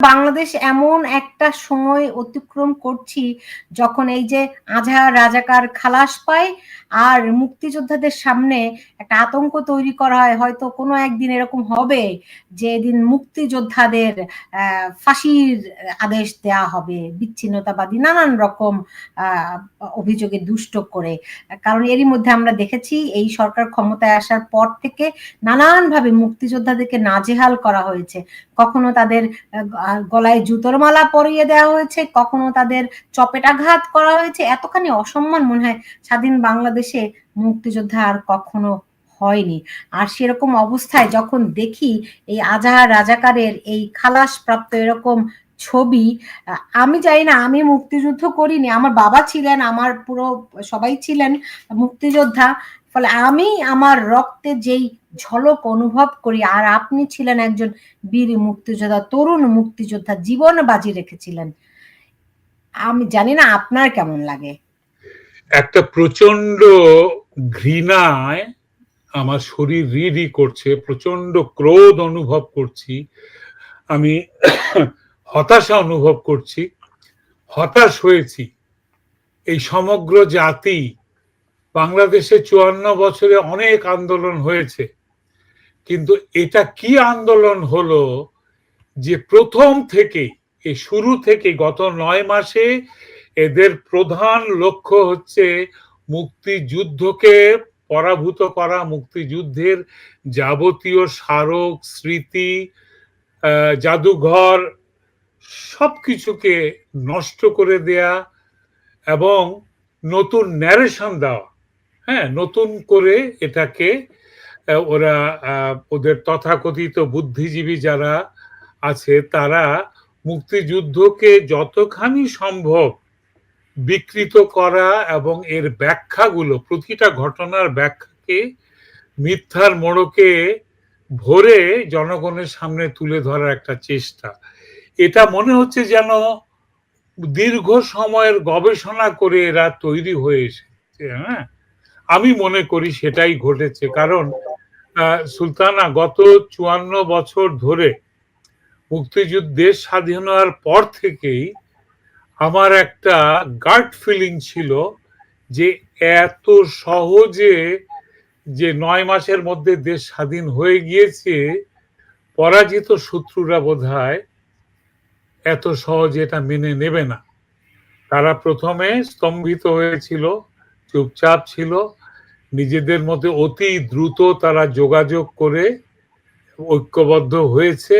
বাংলাদেশ এমন একটা সময় অতিক্রম করছি যখন এই যে আজহার রাজাকার খালাস পায় আর মুক্তিযোদ্ধাদের সামনে একটা আতঙ্ক তৈরি করা হয়। হয়তো কোনো একদিন এরকম হবে যে দিন মুক্তিযোদ্ধাদের ফাঁসির আদেশ দেয়া হবে। বিচ্ছিন্নতাবাদী, নানান রকম অভিযোগে দুষ্ট করে। কারণ এরই মধ্যে আমরা দেখেছি এই সরকার ক্ষমতায় আসার পর থেকে নানানভাবে মুক্তিযোদ্ধাদেরকে নাজেহাল করা হয়েছে। কখনো তাদের গলায় জুতোর মালা পরিয়ে দেওয়া হয়েছে, কখনো তাদের চপেটাঘাত করা হয়েছে, এতখানি অসম্মান মনে হয় স্বাধীন বাংলাদেশে মুক্তিযোদ্ধা আর কখনো হয়নি। আর সেরকম অবস্থায় যখন দেখি এই আজাহার রাজাকারের এই খালাস প্রাপ্ত এরকম ছবি আমি জানি না, আমি মুক্তিযুদ্ধ করিনি, আমার বাবা ছিলেন, আমার পুরো সবাই ছিলেন মুক্তিযোদ্ধা, ফলে আমি আমার রক্তে যেই ঝলক অনুভব করি, আর আপনি ছিলেন একজন বীর মুক্তিযোদ্ধা, তরুণ মুক্তিযোদ্ধা জীবন বাজি রেখেছিলেন। আমি জানি না আপনার কেমন লাগে। একটা প্রচণ্ড ঘৃণায় আমার শরীর রি করছে প্রচণ্ড ক্রোধ অনুভব করছি। আমি হতাশা অনুভব করছি, হতাশ হয়েছি। এই সমগ্র জাতি বাংলাদেশে চুয়ান্ন বছরে অনেক আন্দোলন হয়েছে। কিন্তু এটা কি আন্দোলন হলো যে প্রথম থেকে, এ শুরু থেকে গত নয় মাসে এদের প্রধান লক্ষ্য হচ্ছে মুক্তিযুদ্ধকে পরাভূত করা, মুক্তিযুদ্ধের যাবতীয় স্মারক, স্মৃতি জাদুঘর সব কিছুকে নষ্ট করে দেয়া এবং নতুন ন্যারেশন দেওয়া। হ্যাঁ নতুন করে এটাকে ওরা ওদের তথাকথিত বুদ্ধিজীবী যারা আছে, তারা মুক্তিযুদ্ধকে যতখানি সম্ভব বিকৃত করা এবং এর ব্যাখ্যাগুলো, প্রতিটা ঘটনার ব্যাখ্যাকে মিথ্যার মোড়কে ভরে জনগণের সামনে তুলে ধরার একটা চেষ্টা। এটা মনে হচ্ছে যেন দীর্ঘ সময়ের গবেষণা করে এরা তৈরি হয়ে এসেছে হ্যাঁ? আমি মনে করি সেটাই ঘটেছে, কারণ সুলতানা গত চুয়ান্ন বছর ধরে মুক্তিযুদ্ধের স্বাধীন হওয়ার পর থেকেই আমার একটা গার্ড ফিলিং ছিল যে এত সহজে যে নয় মাসের মধ্যে দেশ স্বাধীন হয়ে গিয়েছে, পরাজিত শত্রুরা বোধ এত সহজে এটা মেনে নেবে না। তারা প্রথমে স্তম্ভিত হয়েছিল, চুপচাপ ছিল। নিজেদের মধ্যে অতি দ্রুত তারা যোগাযোগ করে ঐক্যবদ্ধ হয়েছে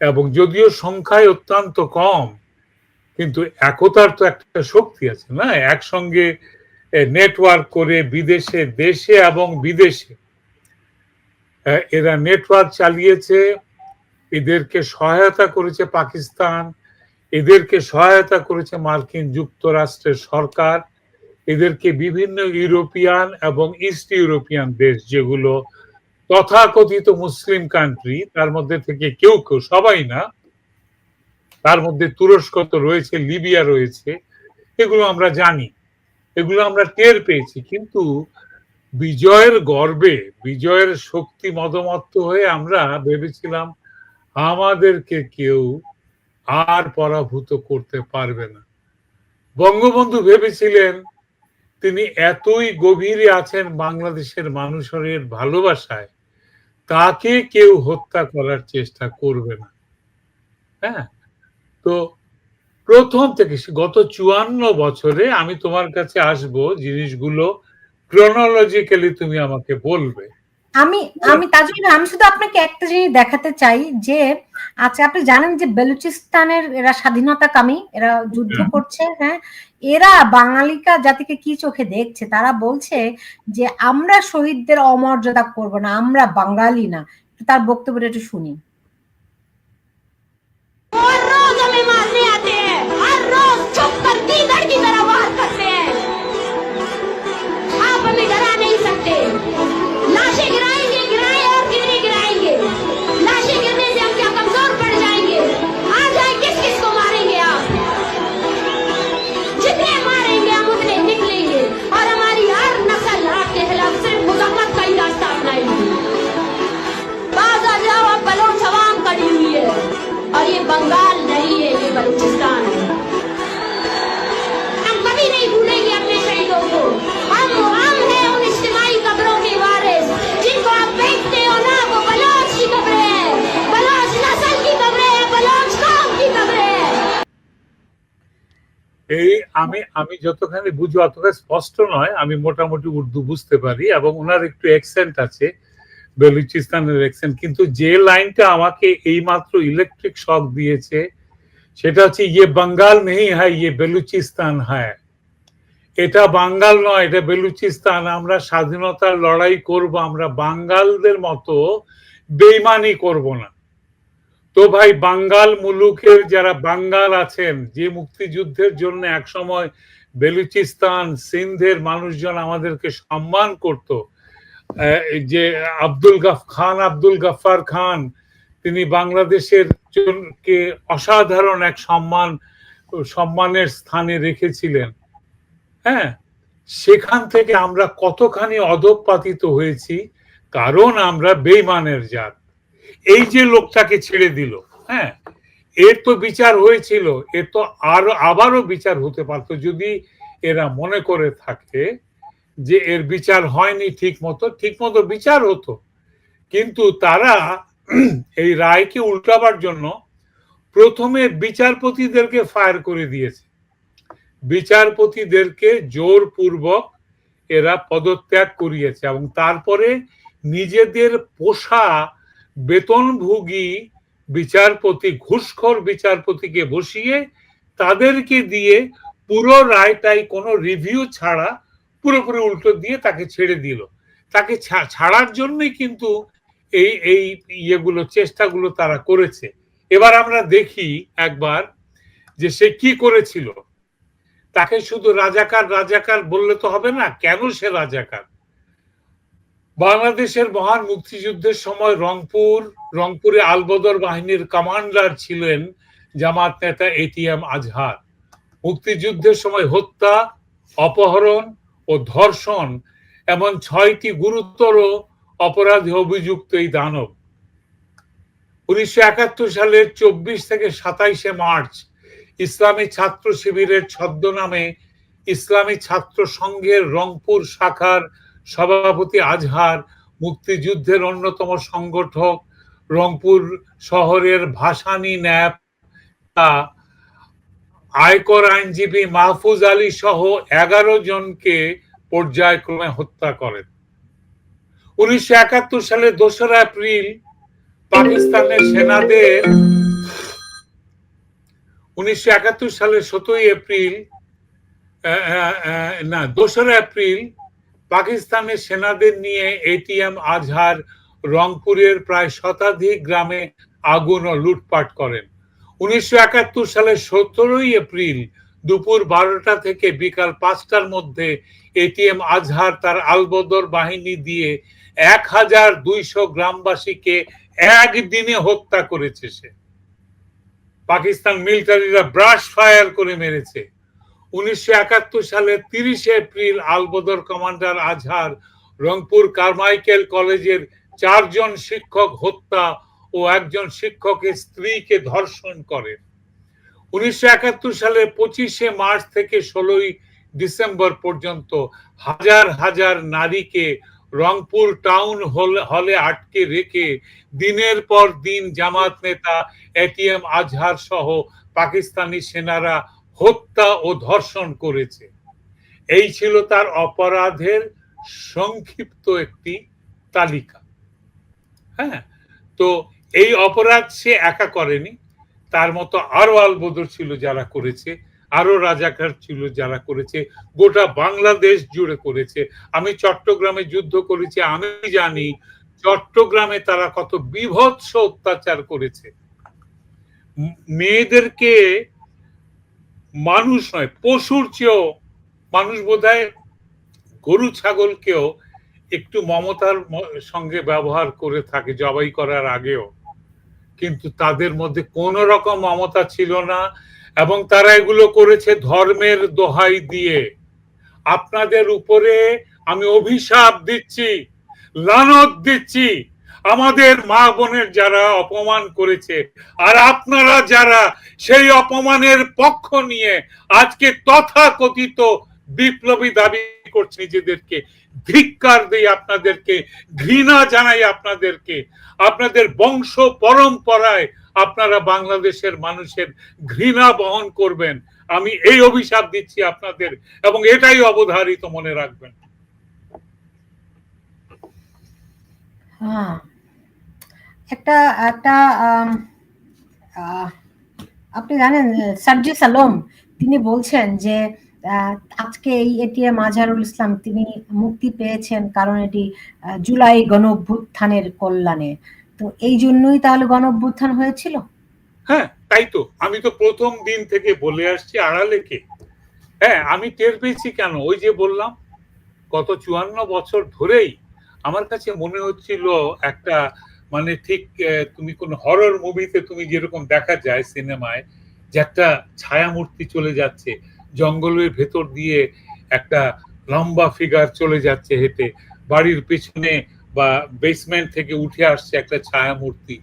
এবং যদিও সংখ্যায় অত্যন্ত কম, কিন্তু একতার তো একটা শক্তি আছে না? একসঙ্গে নেটওয়ার্ক করে বিদেশে, দেশে এবং বিদেশে এরা নেটওয়ার্ক চালিয়েছে এদেরকে সহায়তা করেছে পাকিস্তান, এদেরকে সহায়তা করেছে মার্কিন যুক্তরাষ্ট্রের সরকার, এদেরকে বিভিন্ন ইউরোপিয়ান এবং ইস্ট ইউরোপিয়ান দেশ যেগুলো তথাকথিত মুসলিম কান্ট্রি তার মধ্যে থেকে কেউ কেউ, সবাই না, তার মধ্যে তুরস্ক তো রয়েছে, লিবিয়া রয়েছে, এগুলো আমরা জানি, এগুলো আমরা টের পেয়েছি, কিন্তু বিজয়ের গর্বে, বিজয়ের শক্তি মদমত্ত হয়ে আমরা ভেবেছিলাম আমাদেরকে কেউ আর পরাভূত করতে পারবে না। বঙ্গবন্ধু ভেবেছিলেন তিনি এতই গভীরে আছেন বাংলাদেশের মানুষের ভালোবাসায়, তাকে কেউ হত্যা করার চেষ্টা করবে না। হ্যাঁ? তো প্রথম থেকে গত চুয়ান্ন বছরে আমি তোমার কাছে আসব জিনিসগুলো ক্রোনোলজিক্যালি তুমি আমাকে বলবে। আমি আমি তার জন্য আমি শুধু আপনাকে একটা জিনিস দেখাতে চাই যে আচ্ছা আপনি জানেন যে বেলুচিস্তানের এরা স্বাধীনতাকামী এরা যুদ্ধ করছে হ্যাঁ? এরা বাঙালিকা জাতিকে কি চোখে দেখছে? তারা বলছে যে আমরা শহীদদের অমর্যাদা করব না আমরা বাঙালি না। তার বক্তব্যটা একটু শুনি। আমি যতখানি বুঝি অতটা স্পষ্ট নয়, আমি মোটামুটি উর্দু বুঝতে পারি এবং ওনার একটু অ্যাকসেন্ট আছে, বেলুচিস্তানের অ্যাকসেন্ট কিন্তু যে লাইনটা আমাকে এইমাত্র ইলেকট্রিক শক দিয়েছে, সেটা হচ্ছে ইয়ে বাঙ্গাল নেই হ্যাঁ ইয়ে বেলুচিস্তান, হয়। এটা বাঙ্গাল নয়, এটা বেলুচিস্তান। আমরা স্বাধীনতার লড়াই করব, আমরা বাঙ্গালদের মতো বেইমানি করব না। তো ভাই, বাঙ্গাল মুলুকের যারা বাঙ্গাল আছেন, যে মুক্তিযুদ্ধের জন্য একসময় বেলুচিস্তান, সিন্ধের মানুষজন আমাদেরকে সম্মান করত যে আব্দুল গাফ, খান আব্দুল গাফার খান, তিনি বাংলাদেশের জনকে অসাধারণ এক সম্মান, সম্মানের স্থানে রেখেছিলেন। হ্যাঁ সেখান থেকে আমরা কতখানি অধপাতিত হয়েছি, কারণ আমরা বেইমানের জাত। এই যে লোকটাকে ছেড়ে দিল হ্যাঁ এর তো বিচার হয়েছিল, এর তো আরও, আবারও বিচার হতে পারতো যদি এরা মনে করে থাকে যে এর বিচার হয়নি ঠিক মতো ঠিক মতো বিচার হতো। কিন্তু তারা এই রায়কে উল্টাবার জন্য প্রথমে বিচারপতিদেরকে ফায়ার করে দিয়েছে। বিচারপতিদেরকে জোরপূর্বক এরা পদত্যাগ করিয়েছে এবং তারপরে নিজেদের পোষা বেতনভোগী বিচারপতি, ঘুষখোর বিচারপতিকে বসিয়ে তাদেরকে দিয়ে পুরো রায়টাই, কোনো রিভিউ ছাড়া পুরোপুরি উল্টো দিয়ে তাকে ছেড়ে দিল। তাকে ছাড়ার জন্যই কিন্তু এই এই ইয়েগুলো, চেষ্টাগুলো তারা করেছে। এবার আমরা দেখি একবার যে সে কি করেছিল। তাকে শুধু রাজাকার রাজাকার বললে তো হবে না, কেন সে রাজাকার? বাংলাদেশের মহান মুক্তিযুদ্ধের সময় রংপুর, রংপুরে আলবদর বাহিনীর কমান্ডার ছিলেন জামাত নেতা এটিএম আজহার। মুক্তিযুদ্ধের সময় হত্যা, অপহরণ ও ধর্ষণ এমন ছয়টি গুরুতর অপরাধে অভিযুক্ত এই দানব। উনিশশো একাত্তর সালের চব্বিশ থেকে সাতাইশে মার্চ ইসলামী ছাত্র শিবিরের ছদ্মনামে ইসলামী ছাত্র সংঘের রংপুর শাখার সভাপতি আজহার, মুক্তিযুদ্ধের অন্যতম সংগঠক, রংপুর শহরের ভাসানী ন্যাপ, তা আয়কর আইনজীবী মাহফুজ আলী সহ এগারো জনকে পর্যায়ক্রমে হত্যা করেন। উনিশশো একাত্তর সালের দোসরা এপ্রিল পাকিস্তানের সেনাদের উনিশশো একাত্তর সালের সতেরোই এপ্রিল না, দোসরা এপ্রিল পাকিস্তানের সেনাদের নিয়ে এটিএম আজহার রংপুরের প্রায় শতাধিক গ্রামে আগুন ও লুটপাট করেন। উনিশশো একাত্তর সালের সতেরোই এপ্রিল দুপুর বারোটা থেকে বিকাল পাঁচটার মধ্যে এটিএম আজহার তার আলবদর বাহিনী দিয়ে এক হাজার দুইশো গ্রামবাসীকে একদিনে হত্যা করেছে সে। পাকিস্তান মিলিটারিরা ব্রাশ ফায়ার করে মেরেছে। উনিশশো একাত্তর সালের তিরিশে April Albadr commander Azhar Rangpur Carmichael কলেজের চারজন শিক্ষক হত্যা ও একজন শিক্ষকের স্ত্রীকে ধর্ষণ করেন। উনিশশো একাত্তর সালের পঁচিশে মার্চ থেকে ষোলোই ডিসেম্বর পর্যন্ত হাজার হাজার নারীকে রংপুর টাউন হল- হলে আটকে রেখে দিনের পর দিন জামাত নেতা এটিএম আজহার সহ পাকিস্তানি সেনারা হত্যা ও ধর্ষণ করেছে। এই ছিল তার অপরাধের সংক্ষিপ্ত একটি তালিকা। হ্যাঁ তো এই অপরাধ সে একা করেনি। তার মতো আরও আলবদর ছিল যারা করেছে আরও রাজাকার ছিল যারা করেছে, গোটা বাংলাদেশ জুড়ে করেছে। আমি চট্টগ্রামে যুদ্ধ করেছি, আমি জানি চট্টগ্রামে তারা কত বিভৎস অত্যাচার করেছে। মেয়েদেরকে মানুষ নয়, পশুর চেয়েও মানুষ বোধহয় গরু, ছাগলকেও একটু মমতার সঙ্গে ব্যবহার করে থাকে, জবাই করার আগেও। কিন্তু তাদের মধ্যে কোন রকম মমতা ছিল না এবং তারা এগুলো করেছে ধর্মের দোহাই দিয়ে। আপনাদের উপরে আমি অভিশাপ দিচ্ছি, লানত দিচ্ছি আমাদের মা বোনের যারা অপমান করেছে, আর আপনারা যারা সেই অপমানের পক্ষ নিয়ে আজকে তথাকথিত বিপ্লবী দাবি করছে নিজেদেরকে, ধিক্কার দিই আপনাদেরকে, ঘৃণা জানাই আপনাদেরকে, আপনাদের বংশ পরম্পরায় আপনারা বাংলাদেশের মানুষের ঘৃণা বহন করবেন, আমি এই অভিশাপ দিচ্ছি আপনাদের এবং এটাই অবধারিত মনে রাখবেন। হ্যাঁ। একটা একটা আপনি জানেন সার্জিস আলম তিনি বলছেন যে আজকে এই এটিএম আজহারুল ইসলাম, তিনি মুক্তি পেয়েছেন কারণ এটি জুলাই গণ অভ্যুত্থানের কল্যাণে। তো এই জন্যই তাহলে গণ অভ্যুত্থান হয়েছিল? হ্যাঁ তাই তো। আমি তো প্রথম দিন থেকে বলে আসছি, আড়ালে কে? হ্যাঁ আমি টের পেয়েছি কেন? ওই যে বললাম, গত চুয়ান্ন বছর ধরেই আমার কাছে মনে হচ্ছিল একটা মানে ঠিক তুমি কোন হরর মুভিতে তুমি যেরকম দেখা যায় সিনেমায় যে একটা ছায়ামূর্তি চলে যাচ্ছে, জঙ্গলের ভেতর দিয়ে একটা লম্বা ফিগার চলে যাচ্ছে হেঁটে, বাড়ির পেছনে বা বেসমেন্ট থেকে উঠে আসছে একটা ছায়ামূর্তি,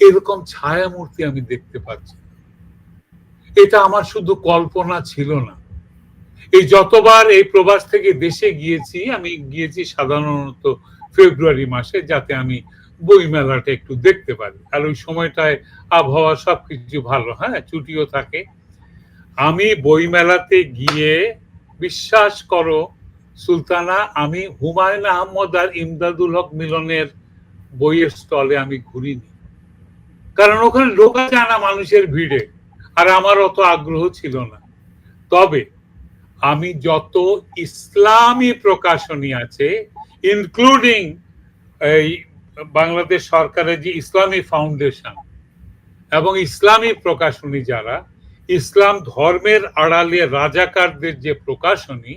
এরকম ছায়ামূর্তি আমি দেখতে পাচ্ছি। এটা আমার শুধু কল্পনা ছিল না। এই যতবার এই প্রবাস থেকে দেশে গিয়েছি, আমি গিয়েছি সাধারণত ফেব্রুয়ারি মাসে, যাতে আমি বই মেলাটা একটু দেখতে পারি। আর ওই সময়টায় আবহাওয়া সবকিছু ভালো হ্যাঁ ছুটিও থাকে। আমি বই মেলাতে গিয়ে বিশ্বাস করো, সুলতানা, আমি হুমায়ুন আহমদ আর ইমদাদুল হক মিলনের বইয়ের স্টলে আমি ঘুরিনি। কারণ ওখানে ঢোকা যায় না মানুষের ভিড়ে, আর আমার অত আগ্রহ ছিল না। তবে আমি যত ইসলামী প্রকাশনী আছে ইনক্লুডিং এই বাংলাদেশ সরকারের যে ইসলামী ফাউন্ডেশন এবং ইসলামী প্রকাশনী যারা, ইসলাম ধর্মের আড়ালে রাজাকারদের যে প্রকাশনী,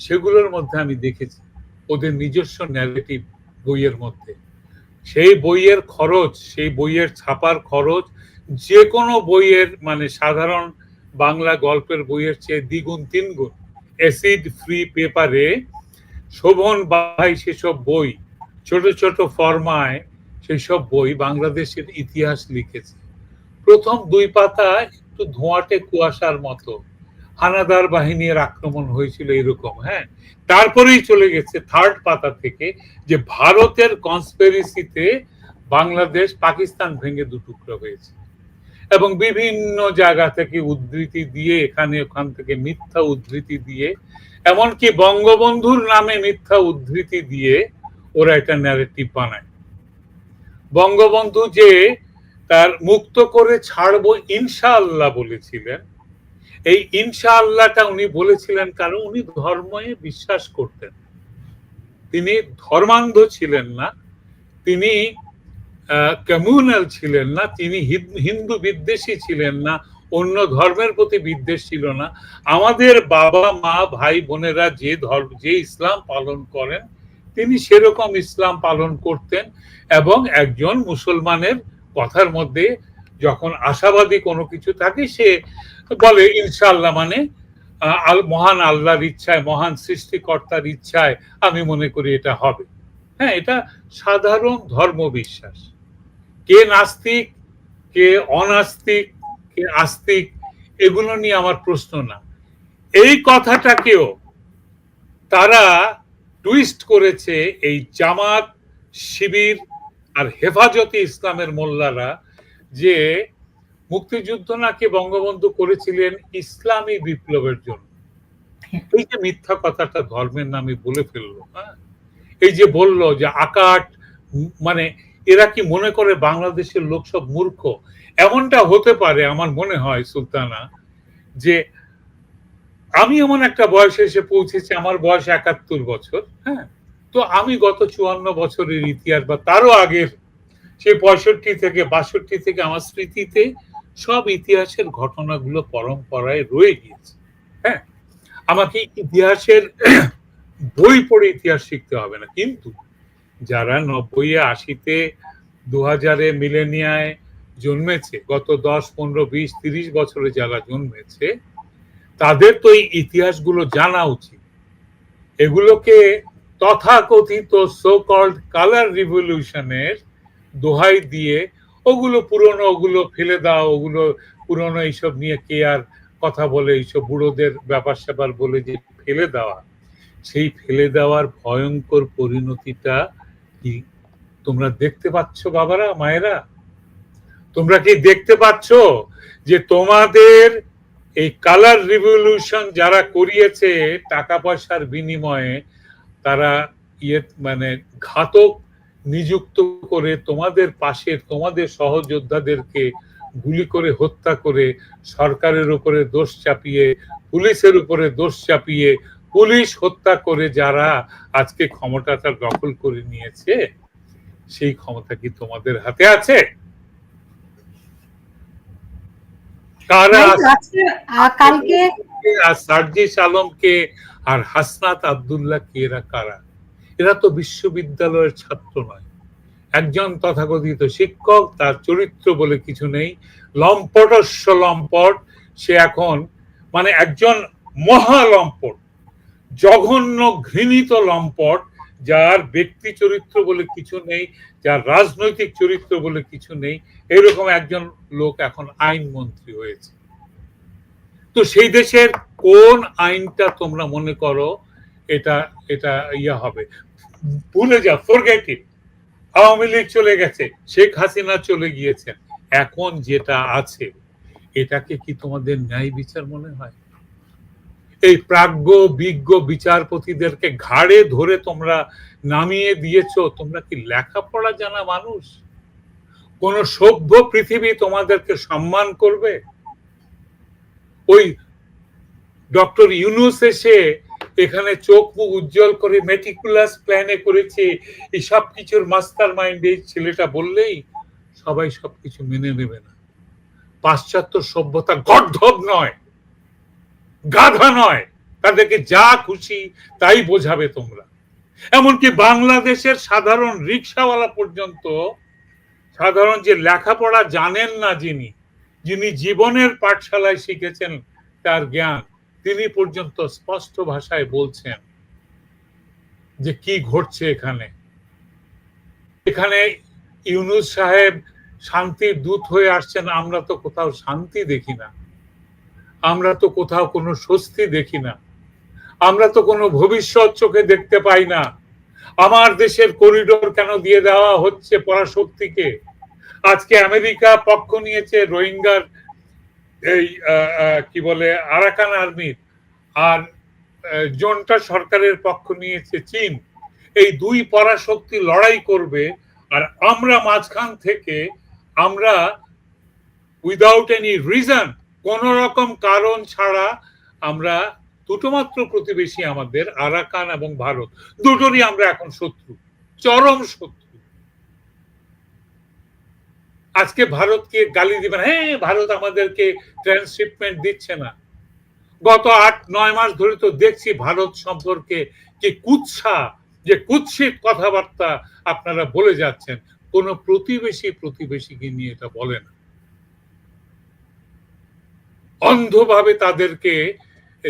সেগুলোর মধ্যে আমি দেখেছি ওদের নিজস্ব ন্যারেটিভ বইয়ের মধ্যে। সেই বইয়ের খরচ, সেই বইয়ের ছাপার খরচ যে কোনো বইয়ের মানে সাধারণ বাংলা গল্পের বইয়ের চেয়ে দ্বিগুণ, তিনগুণ অ্যাসিড ফ্রি পেপারে শোভন ভাই সেসব বই ছোট ছোট ফরমায় সেই সব বই বাংলাদেশের ইতিহাস লিখেছে। প্রথম দুই পাতা একটু ধোঁয়াটে কুয়াশার মতো। হানাদার বাহিনীর আক্রমণ হয়েছিল এরকম হ্যাঁ? তারপরেই চলে গেছে থার্ড পাতা থেকে যে ভারতের কনস্পেরিসিতে বাংলাদেশ পাকিস্তান ভেঙে দুটুকরো হয়েছে। এবং বিভিন্ন জায়গা থেকে উদ্ধৃতি দিয়ে, এখানে ওখান থেকে মিথ্যা উদ্ধৃতি দিয়ে, এমনকি বঙ্গবন্ধুর নামে মিথ্যা উদ্ধৃতি দিয়ে ওরা এটা ন্যারেটিভ বানায়। বঙ্গবন্ধু যে তার মুক্ত করে ছাড়বো ইনশাআল্লাহ বলেছিলেন, এই ইনশাআল্লাহটা উনি বলেছিলেন কারণ উনি ধর্মে বিশ্বাস করতেন। তিনি ধর্মান্ধ ছিলেন না, তিনি কমিউনাল ছিলেন না, তিনি হিন্দু বিদ্বেষী ছিলেন না, অন্য ধর্মের প্রতি বিদ্বেষ ছিল না। আমাদের বাবা মা ভাই বোনেরা যে ধর্ম যে ইসলাম পালন করেন তিনি সেরকম ইসলাম পালন করতেন এবং একজন মুসলমানের কথার মধ্যে যখন আশাবাদী কোনো কিছু থাকে, সে বলে ইনশাল্লাহ মানে মহান আল্লাহর ইচ্ছায়, মহান সৃষ্টিকর্তার ইচ্ছায় আমি মনে করি এটা হবে। হ্যাঁ এটা সাধারণ ধর্ম বিশ্বাস কে নাস্তিক, কে অনাস্তিক, কে আস্তিক, এগুলো নিয়ে আমার প্রশ্ন না। এই কথাটাকেও তারা টুইস্ট করেছে এই জামাত শিবির আর হেফাজতে ইসলামের মোল্লারা যে মুক্তিযুদ্ধ নাকি বঙ্গবন্ধু করেছিলেন ইসলামী বিপ্লবের জন্য। এই যে মিথ্যা কথাটা ধর্মের নামে বলে ফেলল হ্যাঁ? এই যে বলল যে আকাট মানে এরা কি মনে করে বাংলাদেশের লোক সব মূর্খ? এমনটা হতে পারে আমার মনে হয় সুলতানা যে আমি এমন একটা বয়সে এসে পৌঁছেছি, আমার বয়স একাত্তর বছর হ্যাঁ? তো আমি গত চুয়ান্ন বছরের ইতিহাস বা তারও আগের সেই পঁয়ষট্টি থেকে বাষট্টি থেকে আমার স্মৃতিতে সব ইতিহাসের ঘটনাগুলো পরম্পরায় রয়ে গিয়েছে হ্যাঁ? আমাকে ইতিহাসের বই পড়ে ইতিহাস শিখতে হবে না, কিন্তু যারা নব্বই আশিতে দু হাজারে মিলেনিয়ায় জন্মেছে, গত দশ, পনেরো, বিশ, তিরিশ বছরে যারা জন্মেছে তাদের তো এই ইতিহাসগুলো জানা উচিত। এগুলোকে তথাকথিত সো কল্ড কালার রিভলিউশনের দোহাই দিয়ে ওগুলো পুরনো, ওগুলো ফেলে দাও, ওগুলো পুরনো এইসব নিয়ে কে আর কথা বলে, এইসব বুড়োদের ব্যাপার স্যাপার বলে যে ফেলে দেওয়া, সেই ফেলে দেওয়ার ভয়ঙ্কর পরিণতিটা কি তোমরা দেখতে পাচ্ছ বাবারা, মায়েরা? তোমরা কি দেখতে পাচ্ছ যে তোমাদের এই কালার রিভলিউশন যারা করিয়েছে টাকা পয়সার বিনিময়ে, তারা ইয়ে মানে ঘাতক নিযুক্ত করে তোমাদের পাশে তোমাদের সহযোদ্ধাদেরকে গুলি করে হত্যা করে সরকারের উপরে দোষ চাপিয়ে, পুলিশের উপরে দোষ চাপিয়ে পুলিশ হত্যা করে যারা আজকে ক্ষমতাটা দখল করে নিয়েছে, সেই ক্ষমতা কি তোমাদের হাতে আছে? কারা কালকে আর সার্জিস আলমকে আর হাসনাত আব্দুল্লাহ কে এরা কারা? এরা তো বিশ্ববিদ্যালয়ের ছাত্র নয়। একজন তথাকথিত শিক্ষক তার চরিত্র বলে কিছু নেই। লম্পটস্য লম্পট সে এখন মানে একজন মহা লম্পট জঘন্য ঘৃণিত লম্পট যার ব্যক্তি চরিত্র বলে কিছু নেই, যার রাজনৈতিক চরিত্র বলে কিছু নেই, এরকম একজন লোক এখন আইনমন্ত্রী হয়েছে। তো সেই দেশের কোন আইনটা তোমরা মনে করো এটা এটা ইয়া হবে? ভুলে যা ফরগেট ইট আওয়ামী লীগ চলে গেছে, শেখ হাসিনা চলে গিয়েছেন। এখন যেটা আছে, এটাকে কি তোমাদের ন্যায় বিচার মনে হয়? এই প্রাজ্ঞ, বিজ্ঞ বিচারপতিদেরকে ঘাড়ে ধরে তোমরা নামিয়ে দিয়েছ, তোমরা কি লেখাপড়া জানা মানুষ? কোন সভ্য পৃথিবী তোমাদেরকে সম্মান করবে? ওই ডক্টর ইউনুস এসে এখানে চোখ মুখ উজ্জ্বল করে মেটিকুলাস প্ল্যানে করেছে, এই সব কিছুর মাস্টার মাইন্ড এই ছেলেটা বললেই সবাই সবকিছু মেনে নেবে না। পাশ্চাত্য সভ্যতা গর্ধব নয়। গাধা নয়। তাদেরকে যা খুশি তাই বোঝাবে তোমরা। এমনকি বাংলাদেশের সাধারণ রিক্সাওয়ালা পর্যন্ত, সাধারণ যে লেখাপড়া জানেন না যিনি যিনি জীবনের পাঠশালায় শিখেছেন তার জ্ঞান, তিনি পর্যন্ত স্পষ্ট ভাষায় বলছেন যে কি ঘটছে এখানে। এখানে ইউনুস সাহেব শান্তির দূত হয়ে আসছেন, আমরা তো কোথাও শান্তি দেখি না। আমরা তো কোথাও কোনো স্বস্তি দেখি না। আমরা তো কোনো ভবিষ্যৎ চোখে দেখতে পাই না। আমার দেশের করিডোর কেন দিয়ে দেওয়া হচ্ছে পরাশক্তিকে? আজকে আমেরিকা পক্ষ নিয়েছে রোহিঙ্গার এই কি বলে, আরাকান আর্মির। আর জোনটা সরকারের পক্ষ নিয়েছে চীন। এই দুই পরাশক্তি লড়াই করবে আর আমরা মাঝখান থেকে আমরা উইদাউট এনি রিজন কোন রকম কারণ ছাড়া আমরা দুটো মাত্র প্রতিবেশী আমাদের, আরাকান এবং ভারত। দুটোরই আমরা এখন শত্রু, চরম শত্রু। আজকে ভারতকে গালি দিবেন হ্যাঁ ভারত আমাদেরকে ট্রান্সশিপমেন্ট দিচ্ছে না। গত আট, নয় মাস ধরে তো দেখছি ভারত সম্পর্কে যে কুৎসা, যে কুৎসিত কথাবার্তা আপনারা বলে যাচ্ছেন। কোন প্রতিবেশী প্রতিবেশীকে নিয়ে এটা বলে না। অন্ধভাবে তাদেরকে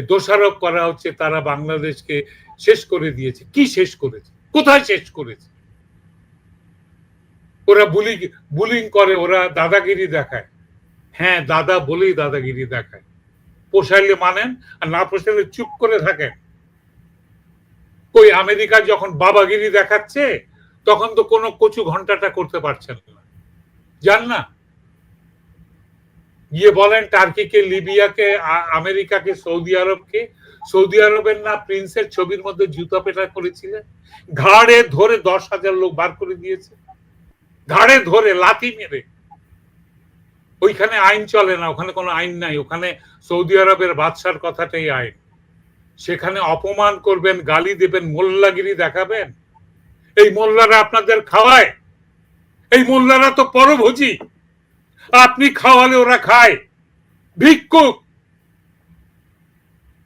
দোষারোপ করা হচ্ছে, তারা বাংলাদেশকে শেষ করে দিয়েছে। কি শেষ করেছে? কোথায় শেষ করেছে? ওরা বুলি, বুলিং করে, ওরা দাদাগিরি দেখায়। হ্যাঁ দাদা বলেই দাদাগিরি দেখায়। পোষাইলে মানেন, আর না পোষাইলে চুপ করে থাকেন। কই, আমেরিকা যখন বাবাগিরি দেখাচ্ছে, তখন তো কোনো কচু ঘন্টাটা করতে পারছেন না। জান না? গিয়ে বলেন টার্কিকে, লিবিয়াকে আমেরিকাকে, সৌদি আরবকে। সৌদি আরবের না, প্রিন্সের ছবির মধ্যে জুতা পেটা করেছিলেন ঘাড়ে ধরে দশ হাজার লোক বার করে দিয়েছে। ঘাড়ে ধরে লাথি মেরে। ওইখানে আইন চলে না, ওখানে কোনো আইন নাই। ওখানে সৌদি আরবের বাদশার কথাটাই আইন। সেখানে অপমান করবেন, গালি দেবেন, মোল্লাগিরি দেখাবেন। এই মোল্লারা আপনাদের খাওয়ায়। এই মোল্লারা তো পরভোজি। আপনি খাওয়ালে ওরা খায়। ভিক্ষুক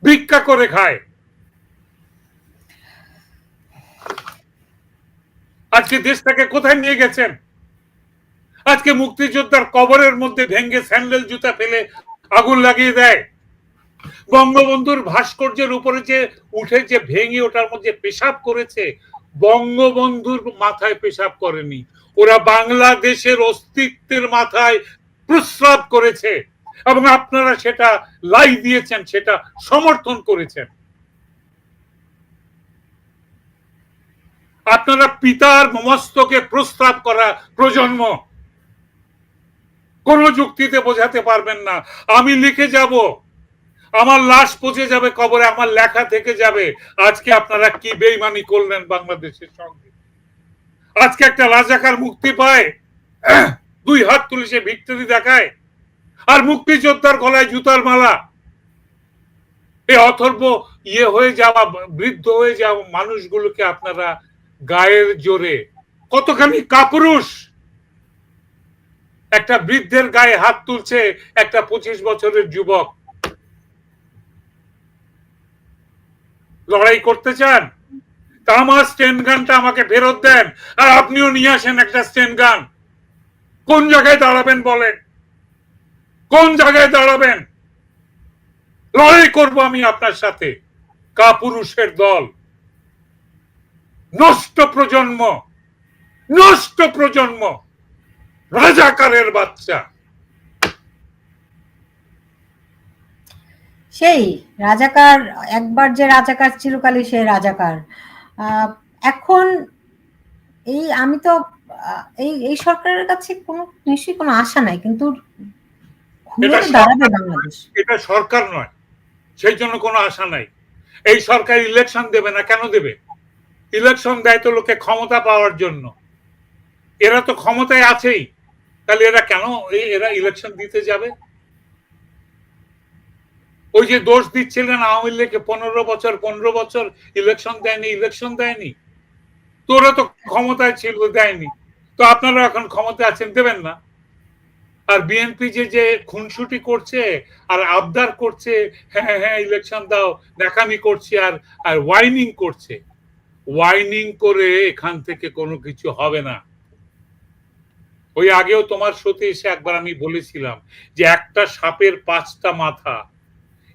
ভিক্ষা করে খায়। আজকে দেশটাকে কোথায় নিয়ে গেছেন? আজকে মুক্তিযোদ্ধার কবরের মধ্যে ভেঙ্গে স্যান্ডেল জুতা ফেলে আগুন লাগিয়ে দেয়। বঙ্গবন্ধুর ভাস্কর্যের উপরে যে উঠে যে ভেঙে ওটার মধ্যে পেশাব করেছে, বঙ্গবন্ধুর মাথায় পেশাব করেনি। ওরা বাংলাদেশের অস্তিত্বের মাথায় প্রস্রাব করেছে এবং আপনারা সেটা লাই দিয়েছেন, সেটা সমর্থন করেছেন। আপনারা পিতার মস্তকে প্রস্তাব করা প্রজন্ম কোন যুক্তিতে বোঝাতে পারবেন না। আমি লিখে যাব, আমার লাশ পচে যাবে কবরে, আমার লেখা থেকে যাবে। আজকে আপনারা কি বেইমানি করলেন বাংলাদেশের সঙ্গে? আজকে একটা রাজাকার মুক্তি পায়, দুই হাত তুলে সে ভিক্টরি দেখায়, আর মুক্তিযোদ্ধার গলায় জুতার মালা। এই অথর্ব ইয়ে হয়ে যাওয়া, বৃদ্ধ হয়ে যাওয়া মানুষগুলোকে আপনারা গায়ের জোরে, কতখানি কাপুরুষ! একটা বৃদ্ধের গায়ে হাত তুলছে একটা পঁচিশ বছরের যুবক। লড়াই করতে চান? আমার স্টেন গানটা আমাকে ফেরত দেন আর আপনিও নিয়ে আসেন একটা স্টেন গান। কোন জায়গায় দাঁড়াবেন বলেন? কোন জায়গায় দাঁড়াবেন? লড়াই করব আমি আপনার সাথে। কাপুরুষের দল। নষ্ট প্রজন্ম। নষ্ট প্রজন্ম। রাজাকারের বাচ্চা। সেই রাজাকার একবার যে রাজাকার চিরকালই সে রাজাকার। আহ, এখন এই আমি তো এই এই সরকারের কাছে কোনো নিশ্চয়ই কোনো আশা নাই কিন্তু এটা দাঁড়াবে সরকার- বাংলাদেশ। এটা সরকার নয় সেই জন্য কোনো আশা নাই। এই সরকার ইলেকশন দেবে না কেন দেবে? ইলেকশন দেয় তো লোকে ক্ষমতা পাওয়ার জন্য। এরা তো ক্ষমতায় আছেই। তাহলে এরা কেন এরা ইলেকশন দিতে যাবে? ওই যে দোষ দিচ্ছিলেন আওয়ামী লীগকে, পনেরো বছর পনেরো বছর ইলেকশন দেয়নি ইলেকশন দেয়নি। তো ওরা তো ক্ষমতায় ছিল, দেয়নি। তো আপনারা এখন ক্ষমতায় আছেন, দেবেন না। আর বিএনপি যে যে খুনসুটি করছে আর আবদার করছে হ্যাঁ হ্যাঁ ইলেকশন দাও দেখামি করছে আর আর ওয়াইনিং করছে। ওয়াইনিং করে এখান থেকে কোনো কিছু হবে না। ওই আগেও তোমার এসে একবার আমি বলেছিলাম যে একটা সাপের পাঁচটা মাথা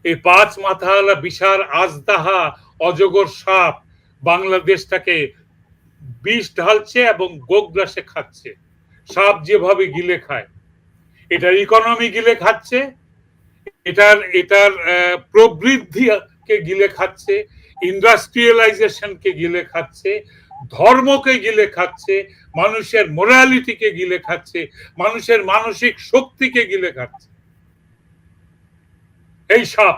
এই পাঁচ মাথাওয়ালা বিশাল আজদাহা অজগর সাপ বাংলাদেশটাকে বিষ ঢালছে এবং গোগ্রাসে খাচ্ছে। সাপ যেভাবে গিলে খায় এটার ইকোনমি গিলে খাচ্ছে এটার এটার আহ, প্রবৃদ্ধিকে গিলে খাচ্ছে ইন্ডাস্ট্রিয়ালাইজেশনকে গিলে খাচ্ছে ধর্মকে গিলে খাচ্ছে মানুষের মোরালিটিকে গিলে খাচ্ছে মানুষের মানসিক শক্তিকে গিলে খাচ্ছে। এই সাপ।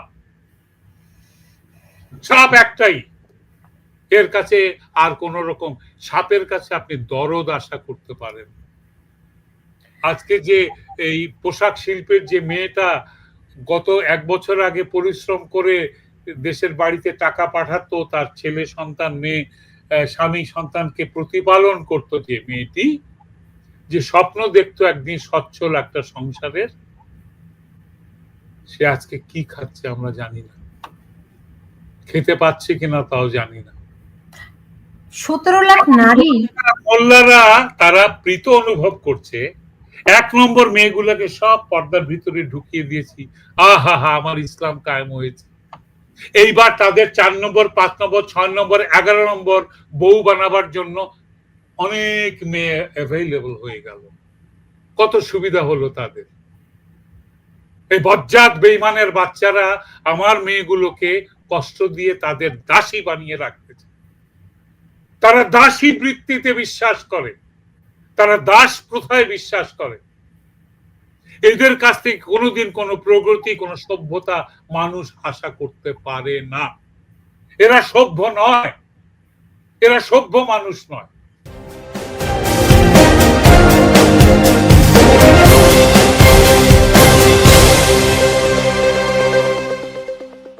সাপ একটাই। এর কাছে আর কোন রকম সাপের কাছে আপনি দরদ আশা করতে পারেন। আজকে যে এই পোশাক শিল্পের যে মেয়েটা গত এক বছর আগে পরিশ্রম করে দেশের বাড়িতে টাকা পাঠাতো, তার ছেলে সন্তান, মেয়ে স্বামী সন্তানকে প্রতিপালন করতো যে মেয়েটি, যে স্বপ্ন দেখতো একদিন সচ্ছল একটা সংসারের। সে আজকে কি খাচ্ছে আমরা জানি না। খেতে পাচ্ছে কিনা তাও জানি না। সতেরো লাখ নারী মোল্লারা তারা প্রীত অনুভব করছে। এক নম্বর মেয়েগুলোকে সব পর্দার ভিতরে ঢুকিয়ে দিয়েছি। আহা হা আমার ইসলাম কায়েম হয়েছে। এইবার তাদের চার নম্বর পাঁচ নম্বর ছয় নম্বর এগারো নম্বর বউ বানাবার জন্য অনেক মেয়ে অ্যাভেলেবল হয়ে গেল। কত সুবিধা হলো তাদের। এই বজ্জাত বেইমানের বাচ্চারা আমার মেয়েগুলোকে কষ্ট দিয়ে তাদের দাসী বানিয়ে রাখতেছে তারা দাসী বৃত্তিতে বিশ্বাস করে। তারা দাস প্রথায় বিশ্বাস করে। এদের কাছ থেকে কোনোদিন কোনো প্রগতি, কোনো সভ্যতা মানুষ আশা করতে পারে না। এরা সভ্য নয়। এরা সভ্য মানুষ নয়।